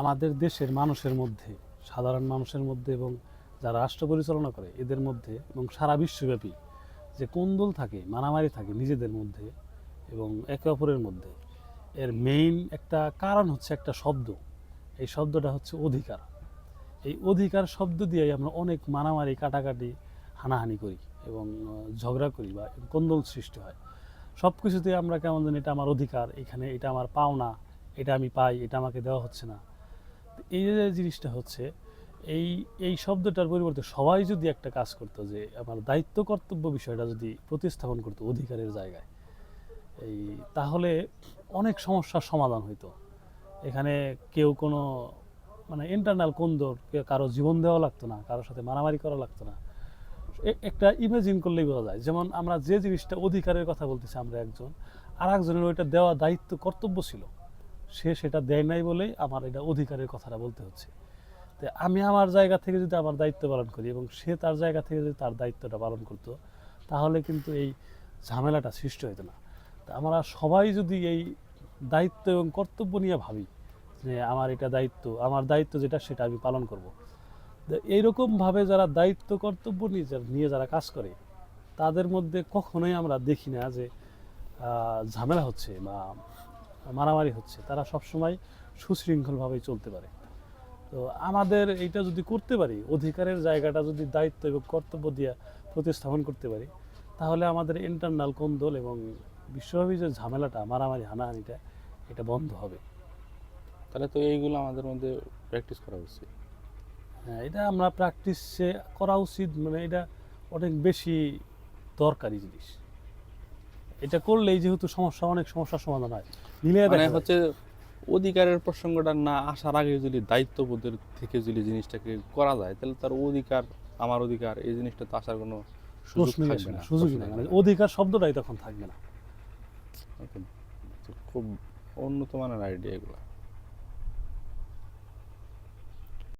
আমাদের দেশের মানুষের মধ্যে, সাধারণ মানুষের মধ্যে এবং যারা রাষ্ট্র পরিচালনা করে, এদের মধ্যে এবং সারা বিশ্বব্যাপী যে কোন্দল থাকে, মারামারি থাকে নিজেদের মধ্যে এবং একে অপরের মধ্যে, এর মেইন একটা কারণ হচ্ছে একটা শব্দ। এই শব্দটা হচ্ছে অধিকার। এই অধিকার শব্দ দিয়েই আমরা অনেক মারামারি, কাটাকাটি, হানাহানি করি এবং ঝগড়া করি বা কোন্দল সৃষ্টি হয়। সব কিছুতে আমরা কেমন জানি এটা আমার অধিকার, এখানে এটা আমার পাওনা, এটা আমি পাই, এটা আমাকে দেওয়া হচ্ছে না। এই যে জিনিসটা হচ্ছে, এই এই শব্দটার পরিবর্তে সবাই যদি একটা কাজ করতো যে আমার দায়িত্ব কর্তব্য বিষয়টা যদি প্রতিস্থাপন করতো অধিকারের জায়গায়, এই তাহলে অনেক সমস্যার সমাধান হইতো। এখানে কেউ কোনো মানে ইন্টারনাল কোন্দর কারও জীবন দেওয়া লাগতো না কারোর সাথে মারামারি করা লাগতো না। একটা ইমাজিন করলেই বোঝা যায়। যেমন আমরা যে জিনিসটা অধিকারের কথা বলতেছি, আমরা একজন আর একজনের ওইটা দেওয়া দায়িত্ব কর্তব্য ছিল। সে সেটা দেয় নাই বলেই আমার এটা অধিকারের কথাটা বলতে হচ্ছে। তো আমি আমার জায়গা থেকে যদি আমার দায়িত্ব পালন করি এবং সে তার জায়গা থেকে যদি তার দায়িত্বটা পালন করতো, তাহলে কিন্তু এই ঝামেলাটা সৃষ্টি হতো না। তা আমরা সবাই যদি এই দায়িত্ব এবং কর্তব্য নিয়ে ভাবি যে আমার এটা দায়িত্ব, আমার দায়িত্ব যেটা সেটা আমি পালন করব। এইরকমভাবে যারা দায়িত্ব, কর্তব্য নিয়ে নিয়ে যারা কাজ করে, তাদের মধ্যে কখনোই আমরা দেখি না যে ঝামেলা হচ্ছে বা মারামারি হচ্ছে তারা সবসময় সুশৃঙ্খলভাবে চলতে পারে। তো আমাদের এইটা যদি করতে পারি অধিকারের জায়গাটা যদি দায়িত্ব এবং কর্তব্য দিয়ে প্রতিস্থাপন করতে পারি তাহলে আমাদের ইন্টারনাল কোন্দল এবং বিশ্বব্যাপী যে ঝামেলাটা মারামারি হানাহানিটা এটা বন্ধ হবে। তাহলে তো এইগুলো আমাদের মধ্যে প্র্যাকটিস করা উচিত। হ্যাঁ এটা আমরা প্র্যাকটিসে করা উচিত মানে এটা অনেক বেশি দরকারি জিনিস। এটা করলেই যেহেতু সমস্যা অনেক সমস্যার সমাধান হয়। মানে হচ্ছে অধিকারের প্রসঙ্গটা না আসার আগে যদি দায়িত্ববোধের থেকে যদি জিনিসটাকে করা যায় তাহলে তার অধিকার আমার অধিকার এই জিনিসটা তো আসার কোনো সুযোগ থাকবে না মানে অধিকার শব্দটাই তখন থাকবে না। খুব উন্নত মানের আইডিয়া এগুলো।